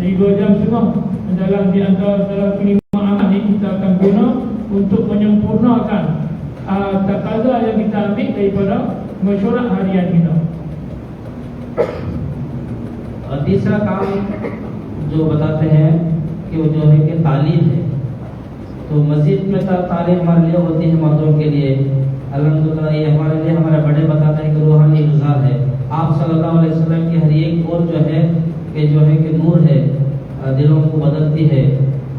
Tiga jam setengah dalam di antara dalam kelima amal ini kita akan guna untuk menyempurnakan uh, takaza yang kita ambil daripada mesyuarat harian kita. اور تیسرا کام جو بتاتے ہیں کہ وہ جو ہے کہ تعلیم ہے تو مسجد میں تعلیم ہمارے لیے ہوتی ہے مردوں کے لیے الحمد للہ یہ ہمارے لیے ہمارے بڑے بتاتے ہیں کہ روحانی غذا ہے آپ صلی اللہ علیہ وسلم کی ہر ایک اور جو ہے کہ جو ہے کہ نور ہے دلوں کو بدلتی ہے،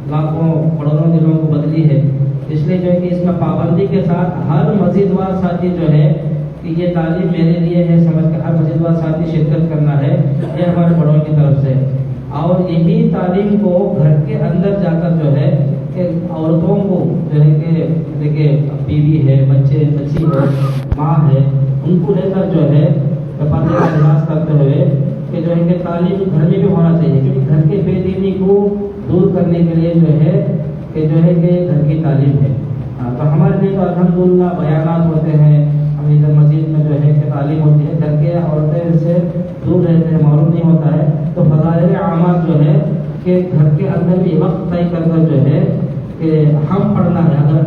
لاکھوں کروڑوں دلوں کو بدلی ہے۔ اس لیے جو ہے کہ اس میں پابندی کے ساتھ ہر مزیدوار ساتھی جو ہے کہ یہ تعلیم میرے لیے ہے، سمجھ کر ہر مزیدوار ساتھی شرکت کرنا ہے، یہ ہمارے بڑوں کی طرف سے۔ اور یہی تعلیم کو گھر کے اندر جا کر جو ہے کہ عورتوں کو جو ہے کہ دیکھیے، بیوی ہے، بچے، بچی ہے، ماں ہے، ان کو لے کر جو ہے کا لباس کرتے ہوئے کہ جو ہے کہ تعلیم گھر میں بھی ہونا چاہیے، کیونکہ گھر کے بے دینی کو دور کرنے کے لیے جو ہے کہ جو ہے کہ گھر کی تعلیم ہے۔ ہاں، تو ہمارے لیے تو الحمد للہ بیانات ہوتے ہیں۔ ہم ادھر مسجد میں جو ہے کہ تعلیم ہوتی ہے، گھر کے عورتیں سے دور رہتے ہیں، معلوم نہیں ہوتا ہے۔ تو فضائل اعمال جو ہے کہ گھر کے اندر بھی وقت طے کر کر جو ہے کہ ہم پڑھنا ہے۔ اگر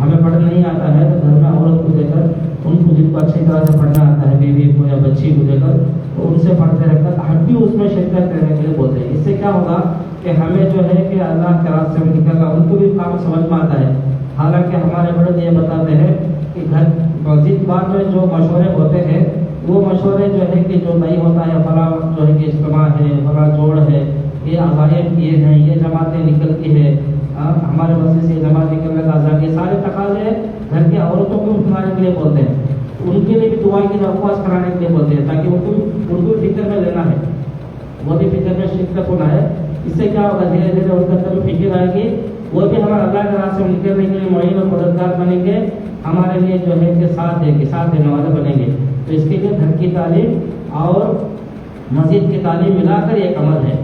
ہمیں پڑھنا نہیں آتا ہے تو گھر میں عورت کو دے کر، ان کو جن کو اچھی طرح سے پڑھنا آتا ہے، بیوی کو یا بچی کو دے کر ان سے پڑھتے رکھتا ہم بھی اس میں شرکت کرنے کے لیے بولتے ہیں اس سے کیا ہوگا کہ ہمیں جو ہے کہ اللہ کے راستے میں نکلنا ان کو بھی کام سمجھ میں آتا ہے۔ حالانکہ ہمارے بڑے یہ بتاتے ہیں کہ گھر، مسجد بار میں جو مشورے ہوتے ہیں، وہ مشورے جو ہے کہ جو نہیں ہوتا ہے، فلاں جو ہے کہ اجتماع ہے، فلاں جوڑ ہے، یہ عزائم کیے ہیں، یہ جماعتیں نکلتی ہے ہمارے مسجد سے جماعت نکلنے کا آزادی سارے تقاضے گھر کی عورتوں کو اٹھانے کے لیے بولتے ہیں۔ ان کے لیے بھی دعا کی درخواست کرانے کے لیے بولتے ہیں تاکہ ان کو ان کو فکر میں لینا ہے۔ وہ بھی فکر میں شرکت ہونا ہے۔ اس سے کیا ہوگا؟ دھیرے دھیرے ان کے اندر فکر آئے گی۔ وہ بھی ہمارا اللہ کے راستے میں نکلنے کے لیے معین اور مددگار بنیں گے۔ ہمارے لیے جو ہے کہ ساتھ دے کے ساتھ دینے والے بنیں گے۔ تو اس کے لیے گھر کی تعلیم اور مسجد کی تعلیم ملا کر ایک عمل ہے۔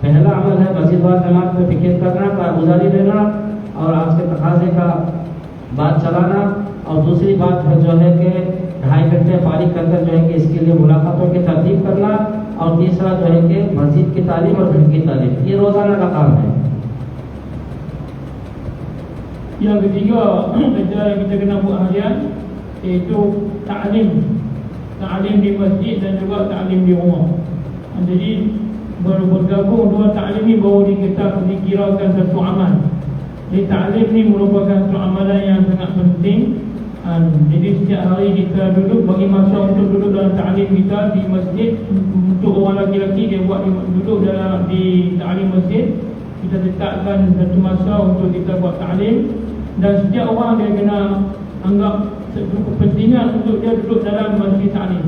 پہلا عمل ہے مسجد وار نماز پہ فکر کرنا کارگزاری دینا اور آپ کے تقاضے کا بات چلانا۔ اور دوسری بات جو ہے کہ ڈھائی گھنٹے فارغ کر کر جو ہے کہ اس کے لیے ملاقاتوں کی ترتیب کرنا اور تیسرا جو ہے کہ مسجد کی تعلیم اور گھر کی تعلیم یہ روزانہ کا کام ہے yang ketiga kerja yang kita kena buat harian iaitu ta'lim ta'lim di masjid dan juga ta'lim di rumah jadi baru bergabung dua ta'lim ni baru di kita dikirakan satu amal jadi ta'lim ni merupakan satu amalan yang sangat penting Jadi setiap hari kita duduk bagi masa untuk duduk dalam ta'lim kita di masjid untuk orang lelaki dia buat duduk dalam di ta'lim masjid. Kita letakkan satu masa untuk kita buat ta'lim. Dan setiap orang dia kena anggap kepentingan untuk dia duduk dalam majlis ta'lim.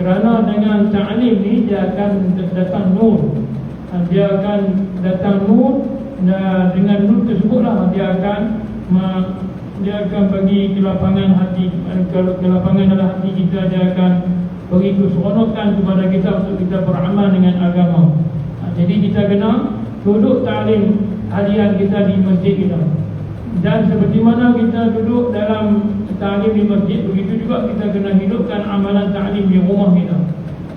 Kerana dengan ta'lim ni dia akan datang nur. Ha, dia akan datang nur dan dengan nur tersebutlah dia akan dia akan bagi kelapangan hati. Ke- kelapangan dalam hati kita dia akan bagi keseronokan kepada kita untuk kita beramal dengan agama. Ha, jadi kita kena duduk ta'lim harian kita di masjid kita. Dan seperti mana kita duduk dalam ta'lim di masjid begitu juga kita kena hidupkan amalan ta'lim di rumah kita.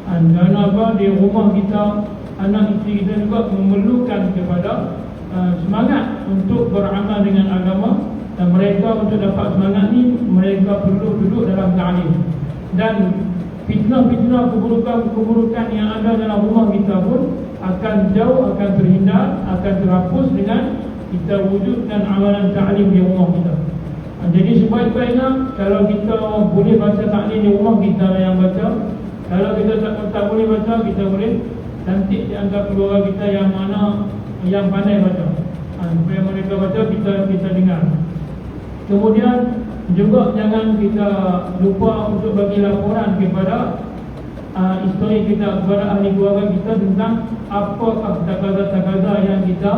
Dan kerana apa di rumah kita anak isteri kita juga memerlukan kepada uh, semangat untuk beramal dengan agama dan mereka untuk dapat semangat ni mereka perlu duduk dalam ta'lim dan fitnah-fitnah keburukan-keburukan yang ada dalam rumah kita pun akan jauh, akan terhindar, akan terhapus dengan kita wujudkan amalan ta'lim di rumah kita. Jadi sebaik-baiknya kalau kita boleh baca ta'lim di rumah kita lah yang baca. Kalau kita tak, tak boleh baca, kita boleh cantik antara keluarga kita yang mana yang pandai baca. Ha, supaya mereka baca, kita kita dengar. Kemudian juga jangan kita lupa untuk bagi laporan kepada uh, isteri kita kepada ahli keluarga kita tentang apakah takaza-takaza yang kita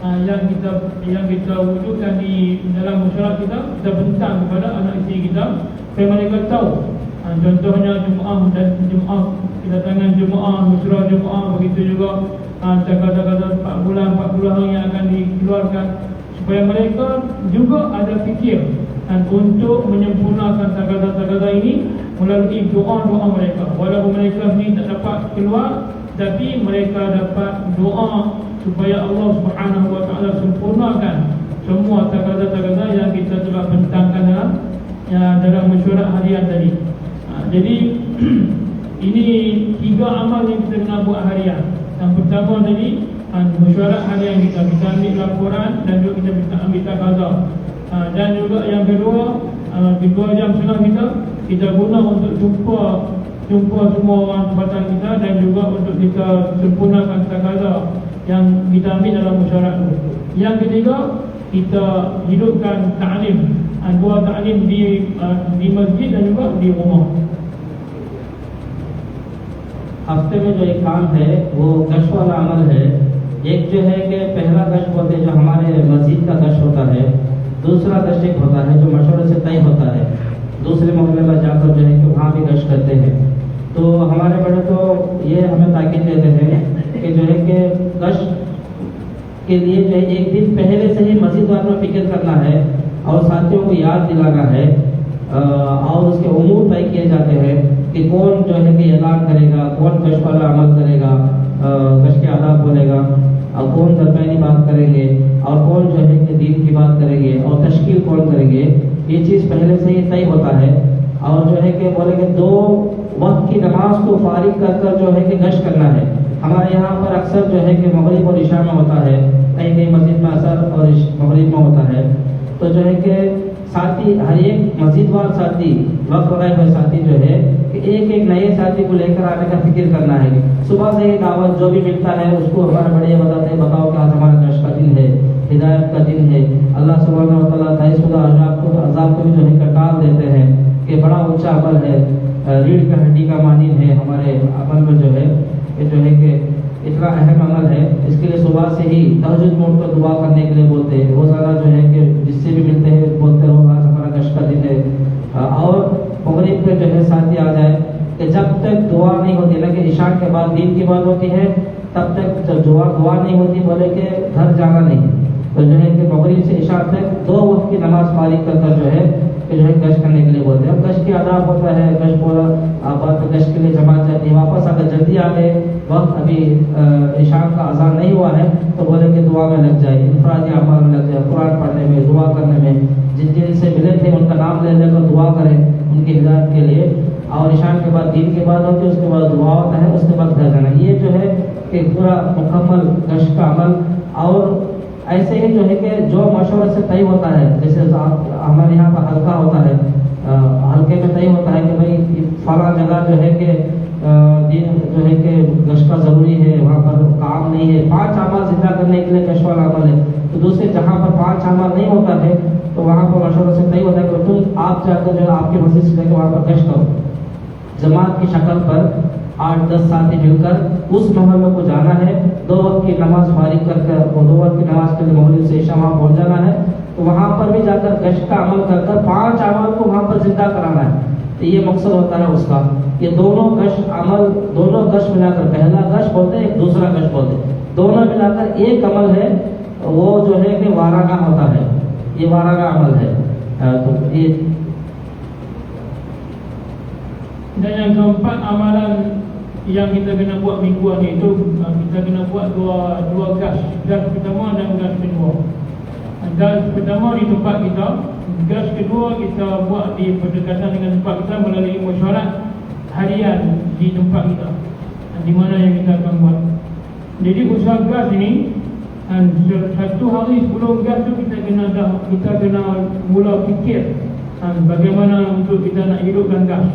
uh, yang kita yang kita wujudkan di dalam masyarakat kita. Kita bentang kepada anak isteri kita supaya mereka tahu contohnya jemaah dan jemaah kedatangan jemaah musyrah jemaah begitu juga uh, takaza-takaza 4 bulan 4 bulan yang akan dikeluarkan supaya mereka juga ada fikir dan untuk menyempurnakan takaza-takaza ini melalui doa-doa mereka walaupun mereka ni tak dapat keluar tapi mereka dapat doa supaya Allah Subhanahu wa taala sempurnakan semua takaza-takaza yang kita telah bentangkan dalam ya, dalam mesyuarat harian tadi. Ha, jadi ini tiga amal yang kita kena buat harian. Yang pertama tadi ha, mesyuarat harian kita kita ambil laporan dan juga kita minta ambil takaza. Ha, dan juga yang kedua ha, kedua jam setengah kita kita guna untuk jumpa jumpa semua orang tempatan kita dan juga untuk kita sempurnakan takaza yang kita ambil dalam mesyuarat itu. Yang ketiga kita hidupkan ta'lim ha, dua ta'lim di di masjid dan juga di rumah. ہفتے میں جو ایک کام ہے، وہ گشت والا عمل ہے۔ ایک جو ہے کہ پہلا گشت ہوتے ہیں جو ہمارے مسجد کا گشت ہوتا ہے، دوسرا گشت ایک ہوتا ہے جو مشورے سے طے ہوتا ہے۔ دوسرے محلے پر جا کر جو ہے کہ وہاں بھی گشت کرتے ہیں۔ تو ہمارے بڑے تو یہ ہمیں تاکید دیتے ہیں کہ جو ہے کہ گشت کے لیے جو ہے ایک دن پہلے سے ہی مسجد والوں میں فکر کرنا ہے اور ساتھیوں کو یاد دلانا ہے۔ اور اس کے امور طے کیے جاتے ہیں۔ کہ کون جو ہے کہ اعلان کرے گا، کون کش والا عمل کرے گا کش کے آداب بولے گا، اور کون درمیانی بات کریں گے، اور کون جو ہے کہ دین کی بات کریں گے، اور تشکیل کون کریں گے، یہ چیز پہلے سے ہی طے ہوتا ہے۔ اور جو ہے کہ بولے کہ دو وقت کی نماز کو فارغ کر کر جو ہے کہ گشت کرنا ہے۔ ہمارے یہاں پر اکثر جو ہے کہ مغرب اور عشاء میں ہوتا ہے کئی کئی مسجد میں اثر اور مغرب میں ہوتا ہے۔ تو جو ہے کہ ساتھی، ہر ایک مسجد وار ساتھی وقت بنائے ہوئے ساتھی جو ہے کہ ایک ایک نئے ساتھی کو لے کر آنے کا فکر کرنا ہے۔ صبح سے یہ دعوت جو بھی ملتا ہے، اس کو ہمارے بڑے بتاتے ہیں بتاؤ کہ آج ہمارا نش کا دن ہے، ہدایت کا دن ہے۔ اللہ سبحانہ و تعالیٰ تیس خدا عذاب کو عذاب کو بھی جو ہے کٹال دیتے ہیں کہ بڑا اونچا عمل ہے۔ ریڑھ کا ہڈی کا مانند ہے ہمارے عمل میں جو ہے یہ جو ہے کہ اتنا اہم عمل ہے۔ اس کے لیے صبح سے ہی تہجد موڈ پر دعا کرنے کے لیے بولتے ہیں۔ روزانہ جو ہے کہ جس سے بھی ملتے ہیں، بولتے رہو، آج ہمارا نش کا دن ہے۔ اور مغرب پہ جو ہے ساتھی آ جائے کہ جب تک دعا نہیں ہوتی لیکن عشاء کے بعد دین کی بات ہوتی ہے، تب تک دعا دعا نہیں ہوتی، بولے کہ گھر جانا نہیں۔ تو جو ہے کہ مغرب سے عشاء تک دو وقت کی نماز فارغ کر کر جو ہے کہ جو ہے گش کرنے کے لیے بولتے ہیں۔ گش کی آداب ہوتا ہے گش بولا آباد گش کے لیے جماعت جاتی ہے، واپس اگر جلدی آ گئے۔ وقت ابھی عشاء کا آزاد نہیں ہوا ہے، تو بولے کہ دعا میں لگ جائے افراد اعمال میں لگ جائے، قرآن کرنے میں دعا کرنے میں۔ جن جن سے ملے تھے، ان کا نام لے لے کر دعا کریں ان کی ہدایت کے لیے۔ اور عشان کے بعد، دین کے بعد ہوتی ہے اس کے بعد دعا ہوتا ہے، اس کے بعد گھر جانا یہ جو ہے کہ پورا مکمل گشت کا عمل۔ اور ایسے ہی جو ہے کہ جو مشورہ سے طے ہوتا ہے، جیسے ہمارے یہاں کا حلقہ ہوتا ہے۔ حلقے میں طے ہوتا ہے کہ بھائی، فلاں جگہ جو ہے کہ دین جو ہے کہ گشتہ ضروری ہے، وہاں پر کام نہیں ہے۔ پانچ اعمال زندہ کرنے کے لیے گشوال عمل ہے۔ تو دوسرے جہاں پر پانچ اعمال نہیں ہوتا ہے، تو وہاں پر مشورہ سے طے ہوتا ہے کہ تم آپ جا کر جو ہے آپ کی مسجد سے لے کے وہاں پر گشت ہو جماعت کی شکل پر آٹھ دس ساتھی مل کر اس محلے کو جانا ہے۔ دو وقت کی نماز فارغ کر کر اور دو وقت کی نماز کے لیے محلے سے شام پہنچ جانا ہے۔ تو وہاں پر بھی جا کر گشت کا عمل کر کر پانچ عمل کو وہاں پر زندہ کرانا ہے۔ تو یہ مقصد ہوتا ہے اس کا یہ دونوں گشت عمل، دونوں گشت ملا کر پہلا گشت بولتے ہیں، ایک دوسرا گشت بولتے ہیں۔ دونوں ملا کر ایک عمل ہے है वो जो है कि वाराना होता है ये वाराना अमल है अ, तो ये Dan yang keempat amalan yang kita kena buat mingguan ni itu uh, kita kena buat dua dua gas, gas pertama dan gas kedua. Gas pertama di tempat kita, gas kedua kita buat di berdekatan dengan tempat kita melalui mesyuarat harian di tempat kita. Di mana yang kita akan buat. Jadi usaha gas ini dan satu hari sebelum gas tu kita kena dah kita kena mula fikir dan bagaimana untuk kita nak hidupkan gas.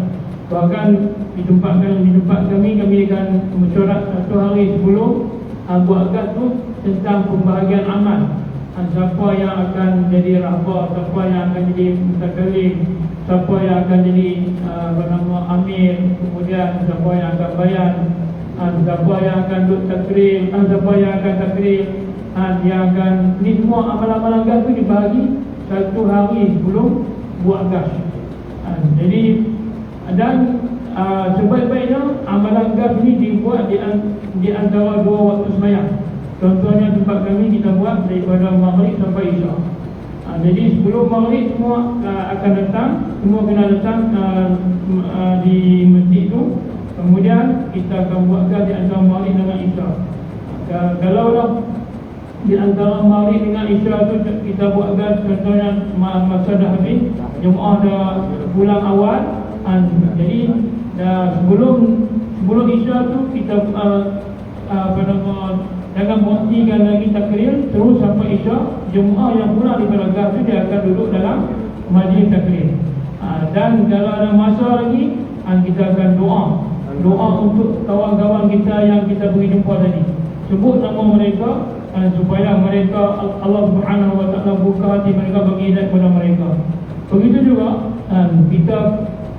Bahkan di tempat di tempat kami kami akan mesyuarat satu hari sebelum uh, buat gas tu tentang pembahagian amal. Uh, siapa yang akan jadi rahbar, siapa yang akan jadi mutakalim, siapa yang akan jadi uh, apa nama amir, kemudian siapa yang akan bayan, uh, siapa yang akan duduk takrim, siapa yang akan takrim, uh, yang akan ni semua amalan-amalan gas tu dibahagi satu hari sebelum buat gas. Uh, jadi dan uh, sebaik-baiknya amalan gas ni dibuat di, di antara dua waktu semayang contohnya tempat kami kita buat daripada maghrib sampai isya uh, jadi sebelum maghrib semua uh, akan datang semua kena datang uh, uh, di masjid tu Kemudian kita akan buatkan di antara Maulid dengan Isya. Ka- Kalau dah di antara Maulid dengan Isya tu kita buatkan contohnya ma- masa dah habis, Jumaat dah bulan awal, ah, jadi dah sebelum sebelum Isya tu kita uh, uh, apa nama jangan berhentikan lagi takrir terus sampai Isya Jumaat yang pulang di Belagah tu dia akan duduk dalam majlis takrir uh, dan kalau ada masa lagi uh, kita akan doa. Doa untuk kawan-kawan kita yang kita pergi jumpa tadi. Sebut nama mereka uh, supaya mereka Allah Subhanahu Wa Taala buka hati mereka bagi hidayah kepada mereka. Begitu juga uh, kita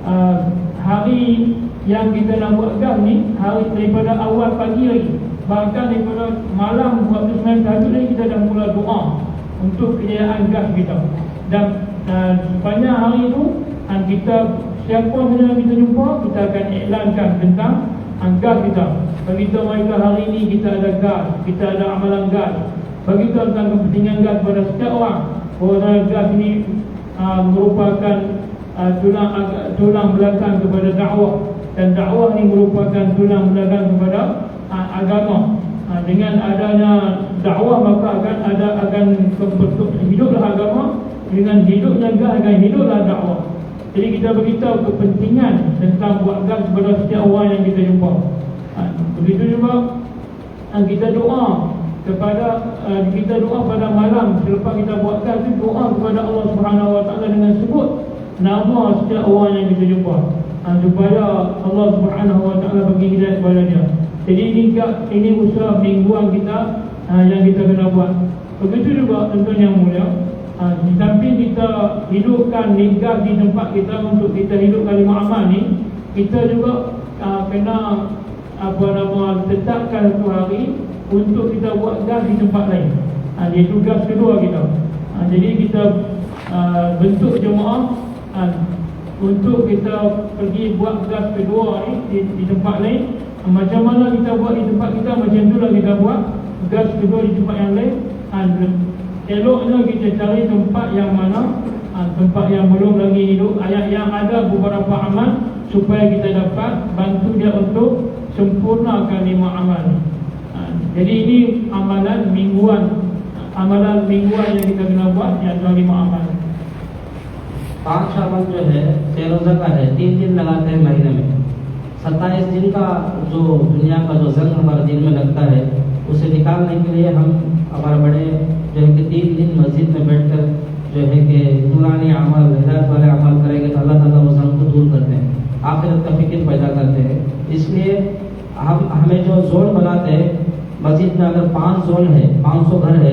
uh, hari yang kita nak buatkan ni hari daripada awal pagi lagi bahkan daripada malam waktu sembilan tahajud lagi kita dah mula doa untuk kejayaan gas kita. Dan uh, sepanjang hari itu uh, kita siapa saja yang kita jumpa kita akan iklankan tentang uh, gas kita beritahu mereka hari ini kita ada gas kita ada amalan gas beritahu tentang kepentingan gas kepada setiap orang bahawa gas ini uh, merupakan uh, tulang ag- tulang belakang kepada dakwah dan dakwah ini merupakan tulang belakang kepada uh, agama. Uh, dengan adanya dakwah maka akan ada akan hiduplah agama dengan hidupnya gas akan hiduplah dakwah. Jadi kita beritahu kepentingan tentang buat gas kepada setiap orang yang kita jumpa. Uh, begitu juga uh, kita doa kepada uh, kita doa pada malam selepas kita buat gas itu doa kepada Allah Subhanahu Wa Taala dengan sebut nama setiap orang yang kita jumpa uh, supaya Allah Subhanahu Wa Taala bagi hidayah kepada dia. Jadi ini ini usaha mingguan kita uh, yang kita kena buat. Begitu juga yang mulia uh, di samping kita hidupkan nikah di tempat kita untuk kita hidupkan lima amal ni kita juga uh, kena apa nama tetapkan satu hari untuk kita buat gas di tempat lain. Ha, iaitu gas kedua kita. Ha, jadi kita uh, bentuk jemaah ha, untuk kita pergi buat gas kedua ni di, di tempat lain. Ha, macam mana kita buat di tempat kita macam itulah kita buat gas kedua di tempat yang lain. eloknya kita cari tempat yang mana ha, tempat yang belum lagi hidup ayat yang ada beberapa amal supaya kita dapat bantu dia untuk sempurnakan lima amal. Ha, jadi ini amalan mingguan amalan mingguan yang kita kena buat yang ada lima amal. पाँच अमल जो है छह रोजा का है तीन दिन लगाते हैं महीने में सत्ताईस दिन का जो दुनिया का जो जंग हमारे दिन में लगता है उसे निकालने के लिए हम हमारे बड़े جو ہے کہ تین دن مسجد میں بیٹھ کر جو ہے کہ پرانے عمل ہدایت والے عمل کریں گے تو اللہ تعالیٰ اس کو دور کرتے ہیں، آخرت کا فکر پیدا کرتے ہیں۔ اس لیے ہم، ہمیں جو زون بناتے ہیں، مسجد میں اگر پانچ زون ہے پانچ سو گھر ہے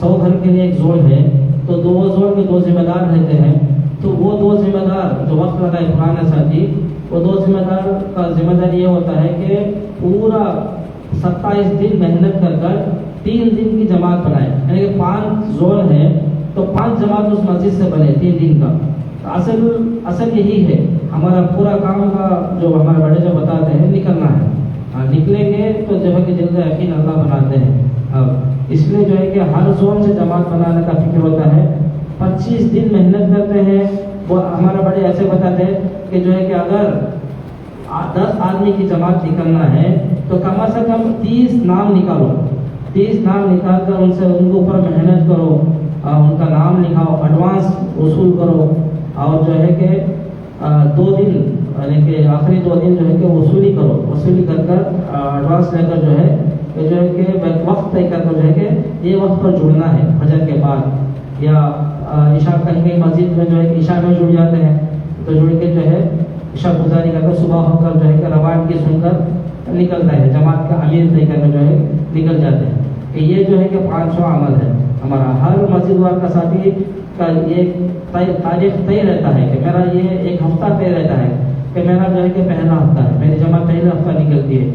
سو گھر کے لیے ایک زون ہے تو دو زون میں دو ذمہ دار رہتے ہیں۔ تو وہ دو ذمہ دار جو وقت لگا ہے پرانا ساتھی وہ دو ذمہ دار کا ذمہ دار یہ ہوتا ہے کہ پورا ستائیس دن محنت کر کر تین دن کی جماعت بنائے۔ یعنی کہ پانچ زون ہے تو پانچ جماعت اس مسجد سے بنے تین دن کا۔ اصل اصل یہی ہے۔ ہمارا پورا کام کا جو ہمارے بڑے جو بتاتے ہیں، نکلنا ہے۔ ہاں، نکلیں گے تو جو ہے کہ جلد یقین اللہ بناتے ہیں۔ اب اس لیے جو ہے کہ ہر زون سے جماعت بنانے کا فکر ہوتا ہے۔ پچیس دن محنت کرتے ہیں۔ وہ ہمارا بڑے ایسے بتاتے ہیں کہ جو ہے کہ اگر دس آدمی کی جماعت نکلنا ہے، تو کم از کم تیس نام نکالو۔ تیز نام نکال کر ان سے ان کے اوپر محنت کرو اور ان کا نام لکھاؤ ایڈوانس وصول کرو۔ اور جو ہے کہ دو دن یعنی کہ آخری دو دن جو ہے کہ وصولی کرو۔ وصولی کر کر ایڈوانس لے کر جو ہے کہ جو ہے کہ وقت طے کر کر جو ہے کہ یہ وقت پر جڑنا ہے حجر کے بعد۔ یا عشاء کہیں کہیں مسجد میں جو ہے عشاء میں جڑ جاتے ہیں۔ تو جڑ کے جو ہے عشاء گزاری کر کر صبح ہو کر جو ہے کہ روایت کی سن کر نکلتا ہے جماعت کا امیر طریقہ میں جو ہے نکل جاتے ہیں۔ کہ یہ جو ہے کہ پانچ سو عمل ہے ہمارا ہر مسجد وار کا ساتھی کا یہ تاریخ طے رہتا ہے کہ میرا یہ ایک ہفتہ طے رہتا ہے کہ میرا جو ہے کہ پہلا ہفتہ ہے، میری جمع پہلا ہفتہ نکلتی ہے۔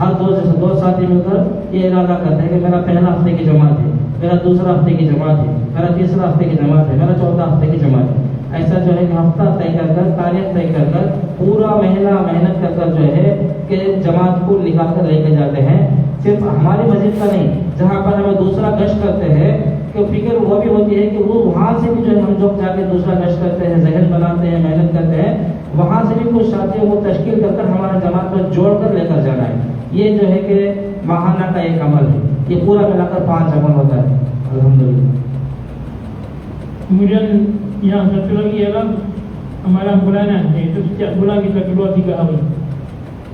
ہر دو جیسے دو ساتھی مل کر یہ ارادہ کرتے ہیں کہ میرا پہلا ہفتے کی جماعت ہے، میرا دوسرا ہفتے کی جماعت ہے، میرا تیسرا ہفتے کی جماعت ہے، میرا چوتھا ہفتے کی جماعت ہے۔ ایسا جو ہے کہ ہفتہ طے کر کر، تاریخ طے کر کر، پورا مہینہ محنت کر کر جو ہے کہ جماعت کو نکال کر لے کے جاتے ہیں۔ صرف ہماری مسجد کا نہیں، جہاں پر ہمیں دوسرا گشت کرتے ہیں، تو فکر وہ بھی ہوتی ہے کہ وہ وہاں سے بھی جو ہے، ہم جو جا کے دوسرا گشت کرتے ہیں ذہن بناتے ہیں، محنت کرتے ہیں، وہاں سے بھی کچھ ساتھی وہ تشکیل کر کر ہمارا جماعت پر جوڑ کر لے کر جانا ہے۔ یہ جو ہے کہ ماہانہ کا ایک عمل ہے۔ یہ پورا ملا کر پانچ عمل ہوتا ہے۔ الحمد للہ kemudian yang satu lagi ialah amalan bulanan iaitu setiap bulan kita keluar tiga hari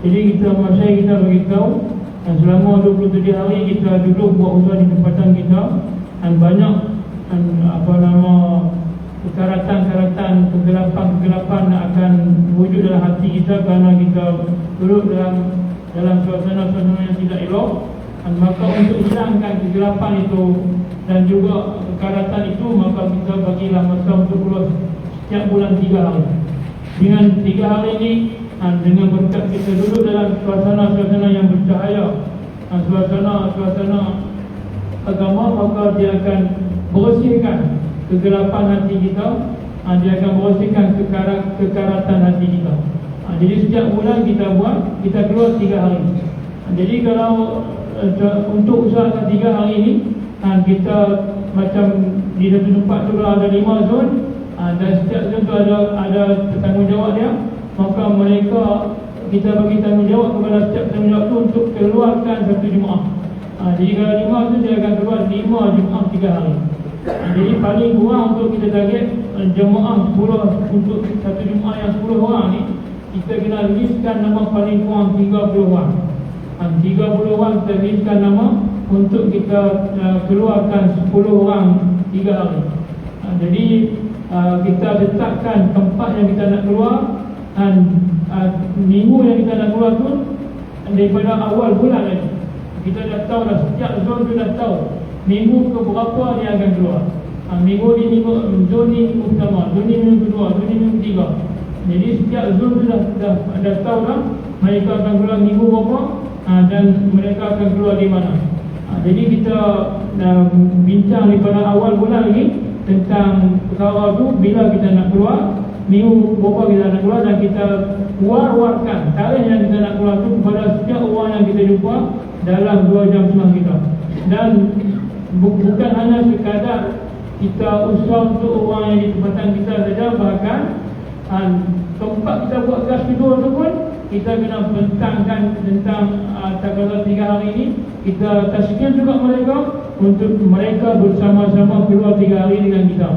jadi kita masa kita beritahu dan selama 27 hari kita duduk buat usaha di tempatan kita dan banyak dan apa nama kekaratan-karatan kegelapan-kegelapan akan wujud dalam hati kita kerana kita duduk dalam dalam suasana-suasana yang tidak elok. Dan maka untuk hilangkan kegelapan itu dan juga kekaratan itu maka kita bagilah masa untuk keluar setiap bulan tiga hari. Dengan tiga hari ini dan dengan berkat kita duduk dalam suasana-suasana yang bercahaya. Suasana-suasana agama maka dia akan bersihkan kegelapan hati kita. Ha, dia akan bersihkan kekarat, kekaratan hati kita. Ha, jadi setiap bulan kita buat kita keluar tiga hari. Ha, jadi kalau uh, untuk usahakan tiga hari ini ha, kita macam di satu tempat tu ada lima zon ha, dan setiap zon tu ada ada tanggungjawab dia maka mereka kita bagi tanggungjawab kepada setiap tanggungjawab tu untuk keluarkan satu Jumaat ha, jadi kalau lima tu dia akan keluar lima Jumaat tiga hari. Ha, jadi paling kurang untuk kita target uh, jemaah 10 untuk satu Jumaat yang 10 orang ni kita kena listkan nama paling kurang 30 orang. Ha, 30 orang kita listkan nama untuk kita uh, keluarkan 10 orang 3 hari. Ha, jadi uh, kita letakkan tempat yang kita nak keluar dan uh, minggu yang kita nak keluar tu daripada awal bulan lagi kita dah tahu dah setiap zon tu dah tahu minggu ke berapa dia akan keluar. Ha, minggu ni minggu zon ni minggu pertama zon ni minggu kedua zon ni minggu ketiga. Jadi setiap zon tu dah, dah, dah tahu dah mereka akan keluar minggu berapa ha, dan mereka akan keluar di mana. Ha, jadi kita dah bincang daripada awal bulan lagi tentang perkara tu bila kita nak keluar minggu berapa kita nak keluar dan kita war-warkan. Tarikh yang kita nak keluar tu kepada setiap orang yang kita jumpa dalam 2 jam setengah kita. Dan bu- bukan hanya sekadar kita usaha untuk orang yang di tempatan kita saja bahkan uh, tempat kita buat gas kedua tu pun kita kena bentangkan tentang uh, takazah tiga hari ini. Kita tashkil juga mereka untuk mereka bersama-sama keluar tiga hari dengan kita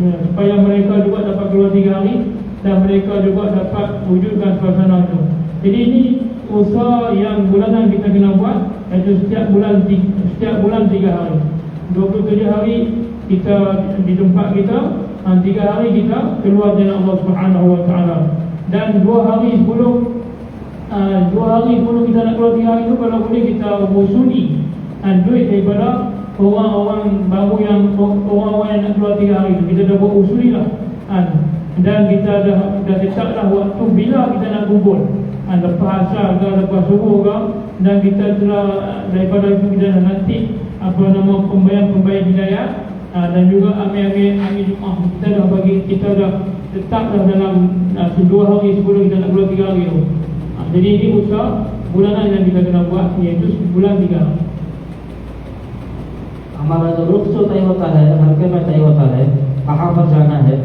uh, supaya mereka juga dapat keluar tiga hari dan mereka juga dapat wujudkan suasana itu. Jadi ini usaha yang bulanan kita kena buat iaitu setiap bulan ti- setiap bulan tiga hari. 27 hari kita di tempat kita dan tiga hari kita keluar jalan Allah Subhanahu Wa Taala. Dan dua hari sebelum uh, dua hari sebelum kita nak keluar tiga hari itu kalau boleh kita musuni uh, duit daripada orang-orang baru yang orang-orang yang nak keluar tiga hari kita dah buat usuli lah. Uh, dan kita dah dah tetaplah waktu bila kita nak kumpul uh, lepas asar ke lepas subuh ke dan kita telah daripada itu kita dah nanti apa nama pembayang-pembayang hidayah uh, dan juga amir-amir amir Jumaat. Kita dah bagi kita dah tetaplah dalam uh, dua hari sebelum kita nak keluar tiga hari tu. Uh, jadi ini usaha bulanan yang kita kena buat iaitu bulan tiga hari ہمارا جو رخ جو طے ہوتا ہے، حلقے میں طے ہوتا ہے کہاں پر جانا ہے۔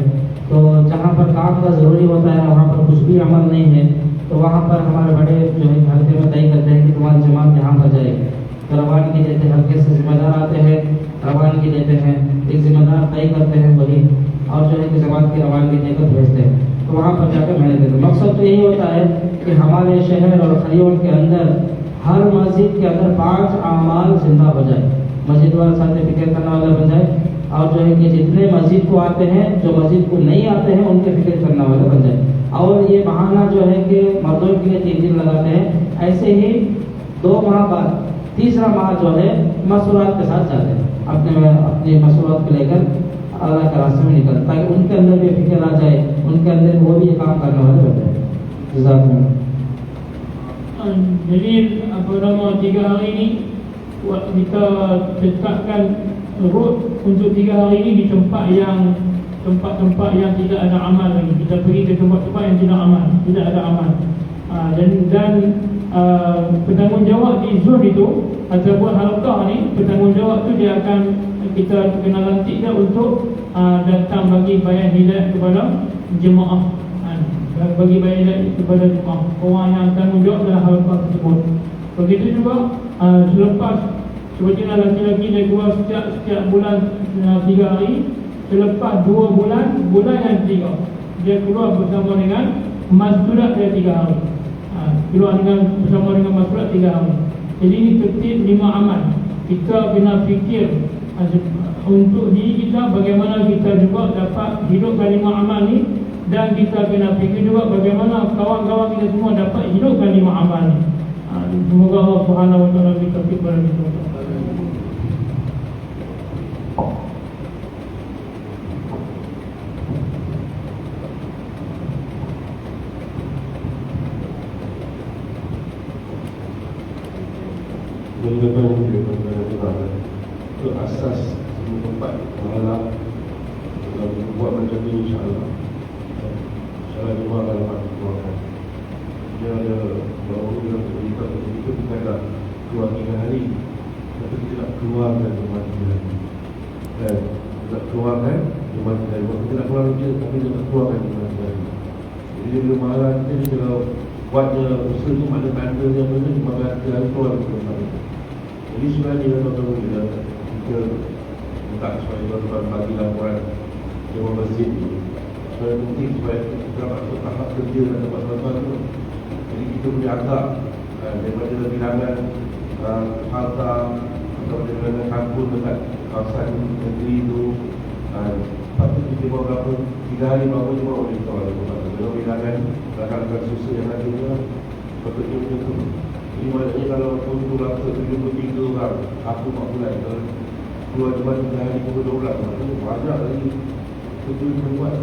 تو جہاں پر کام کا ضروری ہوتا ہے، وہاں پر کچھ بھی عمل نہیں ہے، تو وہاں پر ہمارے بڑے جو ہے حلقے میں طے کرتے ہیں کہ تمہاری جماعت یہاں پر جائے تو تو روانگی دیتے حلقے سے ذمہ دار آتے ہیں روانگی دیتے ہیں، ایک ذمہ دار طے کرتے ہیں وہی۔ اور جو ہے کہ جماعت کی روانگی دے کر بھیجتے ہیں۔ تو وہاں پر جا کر محنت دیتے مقصد تو یہی ہوتا ہے کہ ہمارے شہر اور خریون کے اندر، ہر مسجد کے اندر پانچ اعمال زندہ ہو جائے۔ مسجد والا ساتھ میں فکر کرنے والا بن جائے۔ اور جو ہے کہ جتنے مسجد کو آتے ہیں، جو مسجد کو نہیں آتے ہیں، ان کے فکر کرنے والا بن جائے۔ اور یہ بہانہ جو ہے کہ مردوں کے لیے تین دن لگاتے ہیں۔ ایسے ہی دو ماہ بعد تیسرا ماہ جو ہے مصروعات کے ساتھ جاتے ہیں۔ اپنے اپنی مصروعات کو لے کر اللہ کے راستے میں نکل تاکہ ان کے اندر بھی فکر آ جائے، ان کے اندر وہ بھی یہ کام کرنے والے ہوتے ہیں جزاک اللہ۔ Kita tetapkan road untuk tiga hari ini di tempat yang tempat-tempat yang tidak ada amal lagi kita pergi ke tempat-tempat yang tidak amal tidak ada amal. Uh, dan dan uh, penanggungjawab di zon itu ataupun halakah ni penanggungjawab tu dia akan kita kena lantik dia untuk uh, datang bagi bayan hidayah kepada jemaah. Uh, bagi bayaran kepada jemaah. Orang yang tanggungjawab dalam hal tersebut. Begitu juga uh, selepas mana laki-laki dia keluar setiap setiap bulan uh, tiga hari. Selepas dua bulan bulan yang ketiga dia keluar bersama dengan masdurat dia tiga hari. Ha, keluar dengan bersama dengan masdurat tiga hari. Jadi ini tertib lima amal. Kita kena fikir untuk diri kita bagaimana kita juga dapat hidupkan lima amal ni dan kita kena fikir juga bagaimana kawan-kawan kita semua dapat hidupkan lima amal ni. Ha, semoga Allah Subhanahu wa taala kita kepada kita Menurutkan dia kepada Tuhan Itu asas semua tempat Mahalah Kalau buat macam ni insyaAllah. InsyaAllah jemaah akan dapat dikeluarkan Dia ada Bahawa kita berita Itu bukan tak keluar tiga hari. Tapi kita nak keluarkan jemaah tiga hari. Dan nak keluarkan jemaah tiga hari. Kita nak keluar je Tapi kita nak keluarkan jemaah tiga hari. Jadi dia bila mahalah kita Kalau buatnya usaha ni Mana tanda dia jemaah tiga hari keluar Keluar jadi sebenarnya tuan-tuan bila kita minta supaya tuan-tuan bagi laporan Dewan Masjid ni. Supaya mungkin supaya kita dapat satu tahap kerja dan dapat tuan-tuan tu. Jadi kita boleh agak uh, daripada bilangan uh, harta atau daripada kampung dekat kawasan negeri tu uh, Lepas tu kita buat berapa, tiga hari berapa je buat boleh tahu berapa Kalau bilangan rakan-rakan susah yang ada tu macam tu ini maknanya kalau untuk rasa 73 orang. Aku 4 bulan. Kalau keluar jemaah 3 hari pukul 12 Maknanya banyak lagi. Kerja yang buat.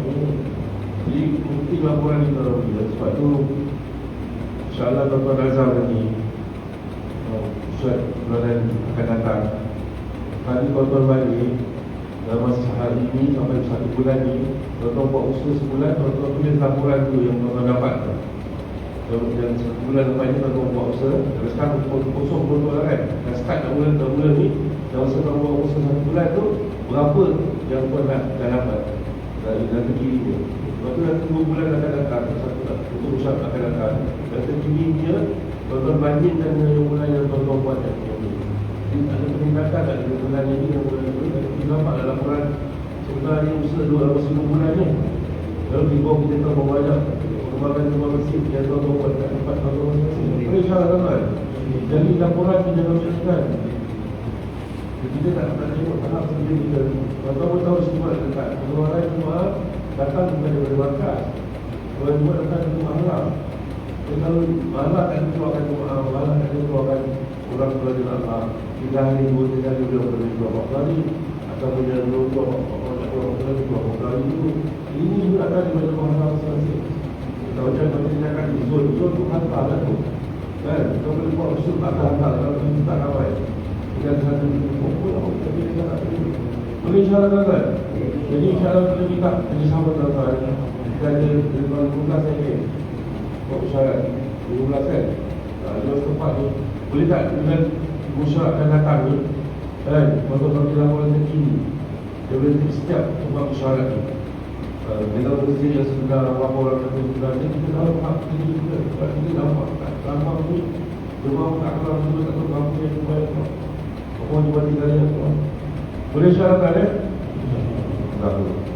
Jadi mungkin laporan ni kalau bila Sebab tu InsyaAllah Tuan-Tuan Azhar ni Ustaz bulan akan datang. Kali tuan-tuan balik Dalam masa hari ini sampai satu bulan ni Tuan-tuan buat usaha sebulan Tuan-tuan tulis laporan tu yang tuan-tuan dapat dan sebulan lepas ni tuan buat usaha. Dan sekarang kosong pun tuan kan. Dan start dah bulan, dah bulan ni Dan usaha tuan buat usaha satu bulan tu Berapa yang tuan nak dah dapat? Dari dan terkiri ni Lepas tu nanti dua bulan akan datang Satu tak, untuk usaha akan datang. Dan terkiri dia Tuan-tuan bandingkan dengan yang bulan yang tuan-tuan buat yang ni Jadi ada peningkatan tak dengan bulan ni yang bulan ni Kita nampak dalam laporan Sebenarnya usaha dua atau sepuluh bulan ni Lalu di bawah kita tahu banyak kembangkan rumah masjid yang tuan-tuan buat kat tempat tuan-tuan masjid. Boleh insyaAllah tuan-tuan. Jadi laporan kita jangan biarkan. Kita tak nak tengok tahap sendiri kita. Tuan-tuan pun tahu semua dekat. Pengeluaran semua datang daripada markas. Tuan buat datang dari mahalah. Jadi kalau mahalah tak keluarkan rumah, mahalah tak keluarkan orang. Tiga hari, dua, tiga hari, dua, tiga hari, dua, tiga hari. Atau punya dua, dua, orang tak keluar, dua, dua, dua, hari itu. Ini juga akan daripada mahalah masing-masing. Kalau macam kau tindakan di zon, zon tu hantar lah tu. Kan, kau boleh buat usul tak hantar Kalau tu tak Kita ada satu buku lah, tapi dia tak ada. Boleh insyaAllah kan Jadi insyaAllah kita minta Jadi sama tuan-tuan. Kita ada 15 lagi Buat syarat 15 kan? Dua tempat ni Boleh tak? Dengan Musyarat akan datang ni Kan, kalau bagi laporan terkini Dia boleh setiap tempat syarat ni Eh, bila mungkin yang sudah berapa orang kata kita ni kita dah nak kerja juga sebab kita nampak tak drama tu demam tak kelam semua satu kampung yang cuba yang kelam semua cuba tiga yang kelam boleh syarat tak ada? tak boleh